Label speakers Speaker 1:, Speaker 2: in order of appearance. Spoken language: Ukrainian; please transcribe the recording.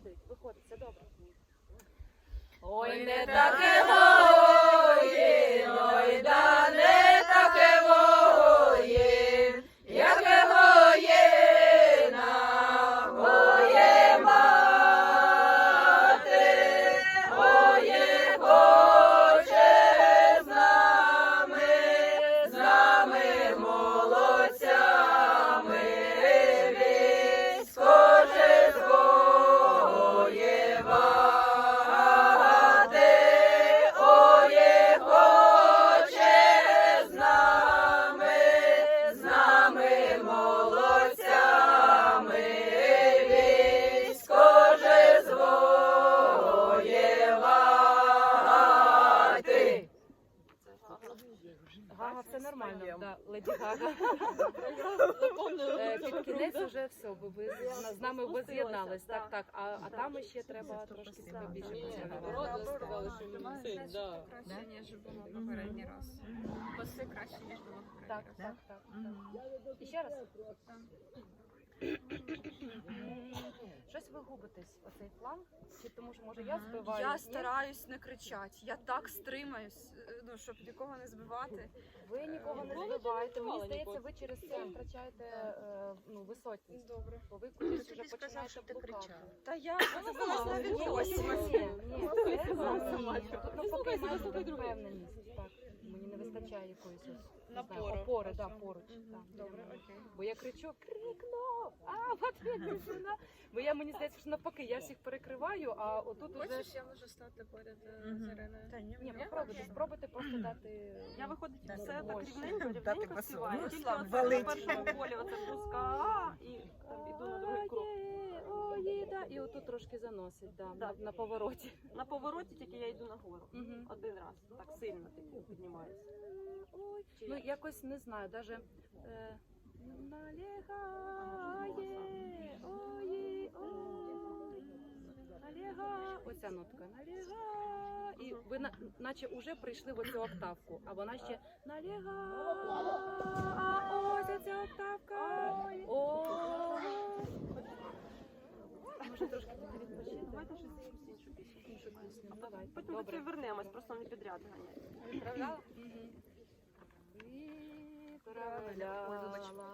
Speaker 1: Виходить, виходить, все добре. Ой, не таке.
Speaker 2: Гага, це нормально, да, Леді Гага. Е, Під кінець вже все, бо ви з- з нами ви з'єднались. Так, так. А, а там ще треба трошки себе більше позиціонувати.
Speaker 3: Наоборот, сказали, що він цей, да.
Speaker 4: краще, ніж було попередній раз. Баси краще, ніж було
Speaker 2: Так,
Speaker 4: раз.
Speaker 2: так, так. так. І ще раз. Щось оцей фланг? Чи тому що може я збиваю?
Speaker 4: Я
Speaker 2: Ні?
Speaker 4: стараюсь не кричати. Я так стримаюсь, е, ну щоб нікого не збивати.
Speaker 2: Ви нікого не збиваєте. Мені здається, ви через це втрачаєте е, ну, висотність.
Speaker 4: Добре.
Speaker 2: Бо ви кудись вже починаєте блукати.
Speaker 4: Та я
Speaker 3: сама
Speaker 4: на
Speaker 3: не
Speaker 2: Ні, ні, ні,
Speaker 3: Ну.
Speaker 2: Так, мені не вистачає якоїсь ось, не знаю,
Speaker 4: Напору.
Speaker 2: опори, да, поруч.
Speaker 4: Мгм,
Speaker 2: так,
Speaker 4: Добре, окей.
Speaker 2: Бо я кричу, крикну, а в ответ тишина. Бо я мені здається, що навпаки, я всіх перекриваю, а отут уже...
Speaker 4: Хочеш, я можу стати поряд е,
Speaker 5: Мгм.
Speaker 4: з Іриною?
Speaker 2: Ні, попробуйте, спробуйте просто дати...
Speaker 6: Я виходить
Speaker 2: ну,
Speaker 6: все так
Speaker 2: мощь.
Speaker 6: рівненько,
Speaker 5: Дати
Speaker 6: рівненько
Speaker 5: басу.
Speaker 6: співаю.
Speaker 5: Ну,
Speaker 6: Тільки
Speaker 5: слава,
Speaker 6: оце на
Speaker 5: валить.
Speaker 6: першому полі оце пуска і там іду на другий крок.
Speaker 2: І отут трошки заносить, да,
Speaker 6: Да.
Speaker 2: На, на повороті.
Speaker 6: На повороті тільки я йду нагору.
Speaker 2: Мгм.
Speaker 6: Один раз. Так сильно типу, піднімаюся.
Speaker 2: Ой,
Speaker 6: Чи
Speaker 2: ну
Speaker 6: як?
Speaker 2: якось не знаю, даже е, налягає, ой, ой, наляга, оця нотка наляга, і ви на, наче уже прийшли в оцю октавку, а вона ще наляга, а ось ця октавка, о, може трошки відпочити?
Speaker 6: Давайте щось якусь іншу пісню.
Speaker 2: Іншу пісню,
Speaker 6: Потім до цього вернемось, просто не підряд ганяти.
Speaker 2: Відправляла? Відправляла.